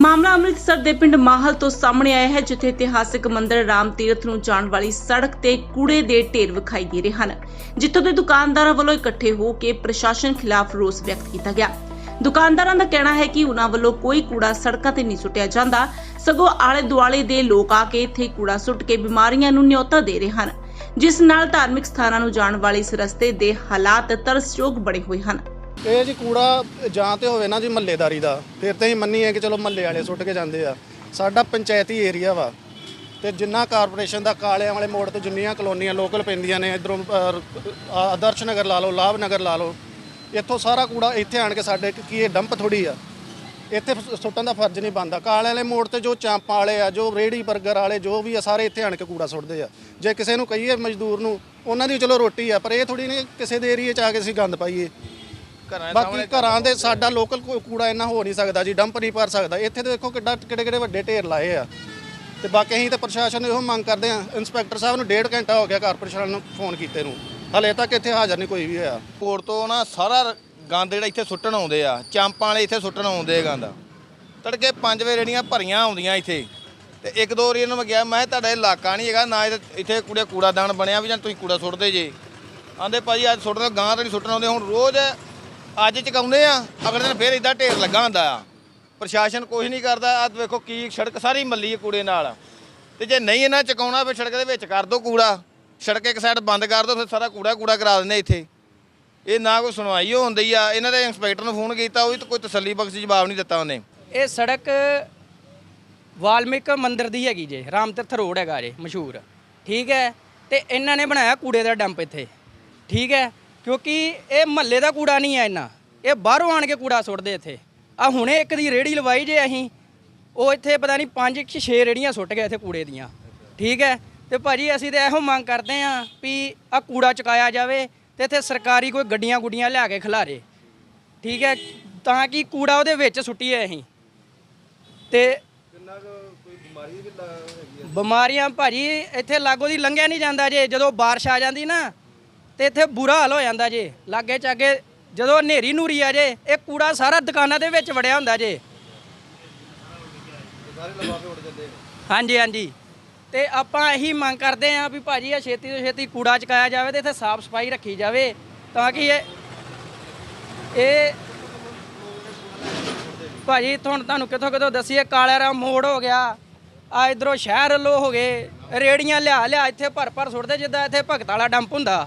ਮਾਮਲਾ ਅੰਮ੍ਰਿਤਸਰ ਦੇ ਪਿੰਡ ਮਾਹਲ ਤੋਂ ਸਾਹਮਣੇ ਆਇਆ ਹੈ, ਜਿੱਥੇ ਇਤਿਹਾਸਕ ਮੰਦਿਰ ਰਾਮ ਤੀਰਥ ਨੂੰ ਜਾਣ ਵਾਲੀ ਸੜਕ ਤੇ ਕੂੜੇ ਦੇ ਢੇਰ ਵਿਖਾਈ ਦੇ ਰਹੇ ਹਨ, ਜਿੱਥੋਂ ਦੇ ਦੁਕਾਨਦਾਰਾਂ ਵੱਲੋਂ ਇਕੱਠੇ ਹੋ ਕੇ ਪ੍ਰਸ਼ਾਸਨ ਖਿਲਾਫ ਰੋਸ ਵਿਅਕਤ ਕੀਤਾ ਗਿਆ। ਦੁਕਾਨਦਾਰਾਂ ਦਾ ਕਹਿਣਾ ਹੈ ਕਿ ਉਹਨਾਂ ਵੱਲੋਂ ਕੋਈ ਕੂੜਾ ਸੜਕਾਂ ਤੇ ਨਹੀਂ ਸੁੱਟਿਆ ਜਾਂਦਾ, ਸਗੋਂ ਆਲੇ ਦੁਆਲੇ ਦੇ ਲੋਕ ਆ ਕੇ ਇੱਥੇ ਕੂੜਾ ਸੁੱਟ ਕੇ ਬਿਮਾਰੀਆਂ ਨੂੰ ਨਿਯੋਤਾ ਦੇ ਰਹੇ ਹਨ, ਜਿਸ ਨਾਲ ਧਾਰਮਿਕ ਸਥਾਨਾਂ ਨੂੰ ਜਾਣ ਵਾਲੇ ਇਸ ਰਸਤੇ ਦੇ ਹਾਲਾਤ ਤਰਸਯੋਗ ਬਣੇ ਹੋਏ ਹਨ। ਇਹ ਜੀ ਕੂੜਾ ਜਾਂ ਤੇ ਹੋਵੇ ਨਾ ਜੀ ਮਹੱਲੇਦਾਰੀ ਦਾ, ਫਿਰ ਤਾਂ ਹੀ ਮੰਨੀਏ ਕਿ ਚਲੋ ਮਹੱਲੇ ਵਾਲੇ ਸੁੱਟ ਕੇ ਜਾਂਦੇ ਆ। ਸਾਡਾ ਪੰਚਾਇਤੀ ਏਰੀਆ ਵਾ, ਤੇ ਜਿੰਨਾ ਕਾਰਪੋਰੇਸ਼ਨ ਦਾ ਕਾਲਿਆਂ ਵਾਲੇ ਮੋੜ ਤੇ ਜਿੰਨੀਆਂ ਕਲੋਨੀਆਂ ਲੋਕਲ ਪੈਂਦੀਆਂ ਨੇ, ਇਧਰੋਂ ਆਦਰਸ਼ ਨਗਰ ਲਾ ਲਓ, ਲਾਭ ਨਗਰ ਲਾ ਲਓ, ਇੱਥੋਂ ਸਾਰਾ ਕੂੜਾ ਇੱਥੇ ਆਣ ਕੇ ਸਾਡੇ ਕੀ ਇਹ ਡੰਪ ਥੋੜੀ ਆ। ਇੱਥੇ ਸੁੱਟਣ ਦਾ ਫਰਜ਼ ਨਹੀਂ ਬਣਦਾ। ਕਾਲੇ ਵਾਲੇ ਮੋੜ ਤੇ ਜੋ ਚਾਂਪਾਂ ਵਾਲੇ ਆ, ਜੋ ਰੇੜੀ 버ਗਰ ਵਾਲੇ, ਜੋ ਵੀ ਆ, ਸਾਰੇ ਇੱਥੇ ਆਣ ਕੇ ਕੂੜਾ ਸੁੱਟਦੇ ਆ। ਜੇ ਕਿਸੇ ਨੂੰ ਕਹੀਏ ਮਜ਼ਦੂਰ ਨੂੰ, ਉਹਨਾਂ ਦੀ ਚਲੋ ਰੋਟੀ ਆ, ਪਰ ਇਹ ਥੋੜੀ ਨਹੀਂ ਕਿਸੇ ਦੇ ਏਰੀਏ ਚ ਆ ਕੇ ਅਸੀਂ ਗੰਦ ਪਾਈਏ। ਬਾਕੀ ਘਰਾਂ ਦੇ ਸਾਡਾ ਲੋਕਲ ਕੂੜਾ ਇੰਨਾ ਹੋ ਨਹੀਂ ਸਕਦਾ ਜੀ ਡੰਪ ਨਹੀਂ ਭਰ ਸਕਦਾ। ਇੱਥੇ ਤੇ ਦੇਖੋ ਕਿੱਡਾ ਕਿਹੜੇ ਕਿਹੜੇ ਵੱਡੇ ਢੇਰ ਲਾਏ ਆ। ਤੇ ਬਾਕੀ ਅਸੀਂ ਤਾਂ ਪ੍ਰਸ਼ਾਸਨ ਨੂੰ ਇਹੋ ਮੰਗ ਕਰਦੇ ਆ ਇੰਸਪੈਕਟਰ ਸਾਹਿਬ ਨੂੰ ਡੇਢ ਘੰਟਾ ਹੋ ਗਿਆ ਕਾਰਪੋਰੇਸ਼ਨ ਨੂੰ ਫੋਨ ਕੀਤੇ ਨੂੰ। ਹਲੇ ਤੱਕ ਇੱਥੇ ਹਾਜ਼ਰ ਨਹੀਂ ਕੋਈ ਵੀ ਹੋਇਆ। ਕੋਰ ਤੋਂ ਨਾ ਸਾਰਾ ਗੰਦ ਜਿਹੜਾ ਇੱਥੇ ਸੁੱਟਣ ਆਉਂਦੇ ਆ ਚਾਂਪਾਂ ਵਾਲੇ ਇੱਥੇ ਸੁੱਟਣ ਆਉਂਦੇ ਆ ਗੰਦ। ਤੜਕੇ 5 ਵਜੇ ਰੇੜੀਆਂ ਭਰੀਆਂ ਆਉਂਦੀਆਂ ਇੱਥੇ। ਤੇ ਇੱਕ ਦੋ ਵਾਰੀ ਇਹਨਾਂ ਨੂੰ ਮੈਂ ਕਿਹਾ ਮੈਂ ਤੁਹਾਡਾ ਇਲਾਕਾ ਨਹੀਂ ਹੈਗਾ ਨਾ ਇੱਥੇ- ਇੱਥੇ ਕੂੜੇ ਕੂੜਾਦਾਨ ਬਣਿਆ ਵੀ ਜਾਂ ਤੁਸੀਂ ਕੂੜਾ ਸੁੱਟਦੇ ਜੇ। ਆਂਦੇ ਭਾਜੀ ਅੱਜ ਸੁੱਟਦੇ ਗਾਂ ਤਾਂ ਨਹੀਂ ਸੁੱਟਣ ਆਉਂਦੇ। ਹੁਣ ਰੋਜ਼ ਅੱਜ ਚਕਾਉਂਦੇ ਆ, ਅਗਲੇ ਦਿਨ ਫੇਰ ਇਦਾਂ ਢੇਰ ਲੱਗਾ ਹੁੰਦਾ ਆ। ਪ੍ਰਸ਼ਾਸਨ ਕੁਝ ਨਹੀਂ ਕਰਦਾ ਆ ਵੇਖੋ ਕੀ ਸੜਕ ਸਾਰੀ ਮੱਲੀ ਹੈ ਕੂੜੇ ਨਾਲ। ਤੇ ਜੇ ਨਹੀਂ ਇਹਨਾਂ ਚਕਾਉਣਾ, ਫਿਰ ਸੜਕ ਦੇ ਵਿੱਚ ਕਰ ਦੋ ਕੂੜਾ। ਸੜਕ ਇੱਕ ਸਾਈਡ ਬੰਦ ਕਰ ਦੋ, ਫਿਰ ਸਾਰਾ ਕੂੜਾ ਕੂੜਾ ਕਰਾ ਦਿੰਦੇ ਇੱਥੇ। ਇਹ ਨਾ ਕੋਈ ਸੁਣਵਾਈ ਹੁੰਦੀ ਆ, ਇਹਨਾਂ ਦੇ ਇੰਸਪੈਕਟਰ ਨੂੰ ਫੋਨ ਕੀਤਾ, ਉਹ ਵੀ ਤਾਂ ਕੋਈ ਤਸੱਲੀ ਬਖਸ਼ ਜਵਾਬ ਨਹੀਂ ਦਿੱਤਾ ਉਹਨੇ। ਇਹ ਸੜਕ ਵਾਲਮੀਕ ਮੰਦਿਰ ਦੀ ਹੈਗੀ ਜੇ ਰਾਮ ਤੀਰਥ ਰੋਡ ਹੈਗਾ ਜੇ ਮਸ਼ਹੂਰ। ਠੀਕ ਹੈ, ਤੇ ਇਹਨਾਂ ਨੇ ਬਣਾਇਆ ਕੂੜੇ ਦਾ ਡੰਪ ਇੱਥੇ। ਠੀਕ ਹੈ ਕਿਉਂਕਿ ਇਹ ਮਹੱਲੇ ਦਾ ਕੂੜਾ ਨਹੀਂ ਹੈ ਇੰਨਾ। ਇਹ ਬਾਹਰੋਂ ਆਣ ਕੇ ਕੂੜਾ ਸੁੱਟਦੇ ਇੱਥੇ। ਆ ਹੁਣੇ ਇੱਕ ਦੀ ਰੇੜੀ ਲਵਾਈ ਜੇ ਅਸੀਂ, ਉਹ ਇੱਥੇ ਪਤਾ ਨਹੀਂ ਪੰਜ ਕਿ 6 ਰੇੜੀਆਂ ਸੁੱਟ ਗਏ ਇੱਥੇ ਕੂੜੇ ਦੀਆਂ। ਠੀਕ ਹੈ? ਤੇ ਭਾਜੀ ਅਸੀਂ ਤੇ ਇਹੋ ਮੰਗ ਕਰਦੇ ਆਂ ਵੀ ਆ ਕੂੜਾ ਚੁਕਾਇਆ ਜਾਵੇ ਤੇ ਇੱਥੇ ਸਰਕਾਰੀ ਕੋਈ ਗੱਡੀਆਂ ਗੁੱਡੀਆਂ ਲਿਆ ਕੇ ਖਿਲਾਰੇ। ਠੀਕ ਹੈ? ਤਾਂ ਕਿ ਕੂੜਾ ਉਹਦੇ ਵਿੱਚ ਸੁੱਟੀਏ ਅਸੀਂ। ਤੇ ਬਿਮਾਰੀਆਂ ਭਾਜੀ ਇੱਥੇ ਲਾਗੋ ਦੀ ਲੰਘਿਆ ਨਹੀਂ ਜਾਂਦਾ ਜੇ ਜਦੋਂ ਬਾਰਿਸ਼ ਆ ਜਾਂਦੀ ਨਾ ਤੇ ਇੱਥੇ ਬੁਰਾ ਹਾਲ ਹੋ ਜਾਂਦਾ ਜੇ। ਲਾਗੇ ਚਾਗੇ ਜਦੋਂ ਹਨੇਰੀ ਨੂਰੀ ਆ ਜੇ, ਇਹ ਕੂੜਾ ਸਾਰਾ ਦੁਕਾਨਾਂ ਦੇ ਵਿੱਚ ਵੜਿਆ ਹੁੰਦਾ ਜੇ। ਹਾਂਜੀ ਹਾਂਜੀ। ਤੇ ਆਪਾਂ ਇਹੀ ਮੰਗ ਕਰਦੇ ਆਂ ਵੀ ਭਾਜੀ ਇਹ ਛੇਤੀ ਤੋਂ ਛੇਤੀ ਕੂੜਾ ਚਕਾਇਆ ਜਾਵੇ ਤੇ ਇੱਥੇ ਸਾਫ਼ ਸਫ਼ਾਈ ਰੱਖੀ ਜਾਵੇ ਤਾਂ ਕਿ ਇਹ ਇਹ ਭਾਜੀ, ਤੁਹਾਨੂੰ ਤੁਹਾਨੂੰ ਕਿੱਥੋਂ ਕਿੱਥੋਂ ਦੱਸੀਏ? ਦਸੀਏ ਕਾਲੇਰਾ ਮੋੜ ਹੋ ਗਿਆ। ਆ ਇਧਰੋਂ ਸ਼ਹਿਰ ਲੋ ਹੋ ਗਏ। ਰੇੜੀਆਂ ਲਿਆ ਲਿਆ ਇੱਥੇ ਭਰ ਭਰ ਸੁੱਟਦੇ ਜਿੱਦਾਂ ਇੱਥੇ ਭਗਤ ਵਾਲਾ ਡੰਪ ਹੁੰਦਾ।